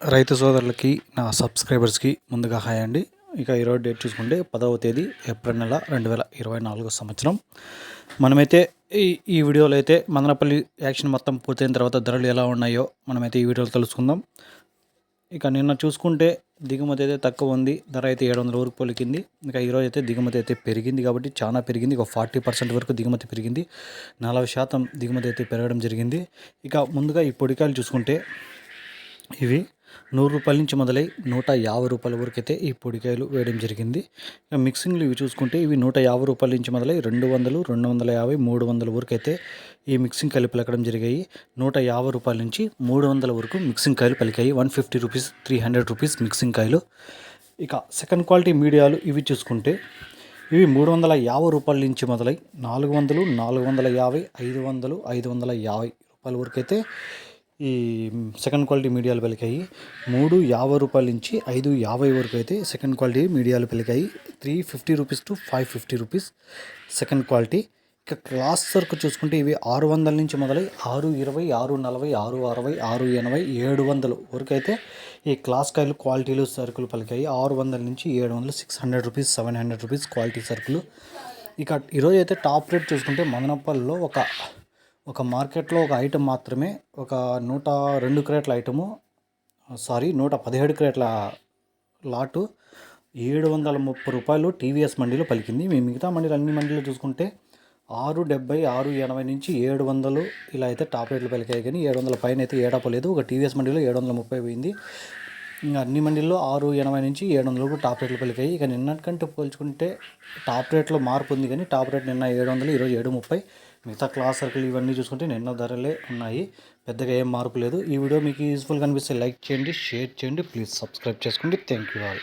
రైతు సోదరులకి నా సబ్స్క్రైబర్స్కి ముందుగా హాయ్ అండి. ఇక ఈరోజు డేట్ చూసుకుంటే పదవ తేదీ ఏప్రిల్ నెల రెండు వేల ఇరవై నాలుగో సంవత్సరం. మనమైతే ఈ ఈ వీడియోలో అయితే మదనపల్లి యాక్షన్ మొత్తం పూర్తయిన తర్వాత ధరలు ఎలా ఉన్నాయో మనమైతే ఈ వీడియోలో తెలుసుకుందాం. ఇక నిన్న చూసుకుంటే దిగుమతి అయితే తక్కువ ఉంది. ధర అయితే ఏడు వందల వరకు పొలికింది. ఇక ఈరోజు అయితే దిగుమతి అయితే పెరిగింది కాబట్టి చాలా పెరిగింది. ఒక ఫార్టీ పర్సెంట్ వరకు దిగుమతి పెరిగింది. నలభై శాతం దిగుమతి అయితే పెరగడం జరిగింది. ఇక ముందుగా ఈ పొడికాయలు చూసుకుంటే ఇవి నూరు రూపాయల నుంచి మొదలై నూట యాభై రూపాయల వరకు అయితే ఈ పొడికాయలు వేయడం జరిగింది. ఇక మిక్సింగ్లు ఇవి చూసుకుంటే ఇవి నూట యాభై రూపాయల నుంచి మొదలై రెండు వందలు రెండు వందల యాభై మూడు వందల వరకు అయితే ఈ మిక్సింగ్ కాయలు పలకడం జరిగాయి. నూట యాభై రూపాయల నుంచి మూడు వందల వరకు మిక్సింగ్ కాయలు పలికాయి. One fifty rupees three hundred rupees mixing కాయలు. ఇక సెకండ్ క్వాలిటీ మీడియాలు ఇవి చూసుకుంటే ఇవి మూడు వందల యాభై రూపాయల నుంచి మొదలై నాలుగు వందలు నాలుగు వందల యాభై ఐదు వందలు ఐదు వందల యాభై రూపాయల వరకు అయితే ఈ సెకండ్ క్వాలిటీ మీడియాలు పెలికాయి. మూడు యాభై రూపాయల నుంచి ఐదు యాభై వరకు అయితే సెకండ్ క్వాలిటీ మీడియాలు పెలికాయి. Three fifty rupees to five fifty rupees second quality ఇక క్లాస్ సరుకు చూసుకుంటే ఇవి ఆరు వందల నుంచి మొదలై ఆరు ఇరవై ఆరు నలభై ఆరు అరవై ఆరు ఎనభై ఏడు వందలు వరకు అయితే ఈ క్లాస్ కాయలు క్వాలిటీలు సరుకులు పలికాయి. ఆరు వందల నుంచి ఏడు వందలు six hundred rupees seven hundred rupees quality సరుకులు. ఇక ఈరోజు అయితే టాప్ రేట్ చూసుకుంటే మదనపల్లిలో ఒక ఒక మార్కెట్లో ఒక ఐటెం మాత్రమే ఒక నూట రెండు క్రేట్ల ఐటము సారీ నూట పదిహేడు క్రేట్ల లాటు ఏడు వందల ముప్పై రూపాయలు టీవీఎస్ మండీలో పలికింది. మీ మిగతా మండీలు అన్ని మండీలు చూసుకుంటే ఆరు డెబ్బై ఆరు ఎనభై నుంచి ఏడు వందలు ఇలా అయితే టాప్ రేట్లు పలికాయి. కానీ ఏడు వందల పైన అయితే ఏడాపలేదు ఒక టీవీఎస్ మండీలో ఏడు వందల ముప్పై పోయింది. ఇంకా అన్ని మండీల్లో ఆరు ఎనభై నుంచి ఏడు వందలకు టాప్ రేట్లు పలికాయి. ఇక నిన్నటికంటే పోల్చుకుంటే టాప్ రేట్లో మార్పు ఉంది కానీ టాప్ రేట్ నిన్న ఏడు వందలు ఈరోజు ఏడు ముప్పై. మిగతా క్లాస్ సర్కిల్ ఇవన్నీ చూసుకుంటే నిన్న ధరలే ఉన్నాయి. పెద్దగా ఏం మార్పు లేదు. ఈ వీడియో మీకు యూస్ఫుల్ కనిపిస్తే లైక్ చేయండి షేర్ చేయండి. ప్లీజ్ సబ్స్క్రైబ్ చేసుకోండి. Thank you all.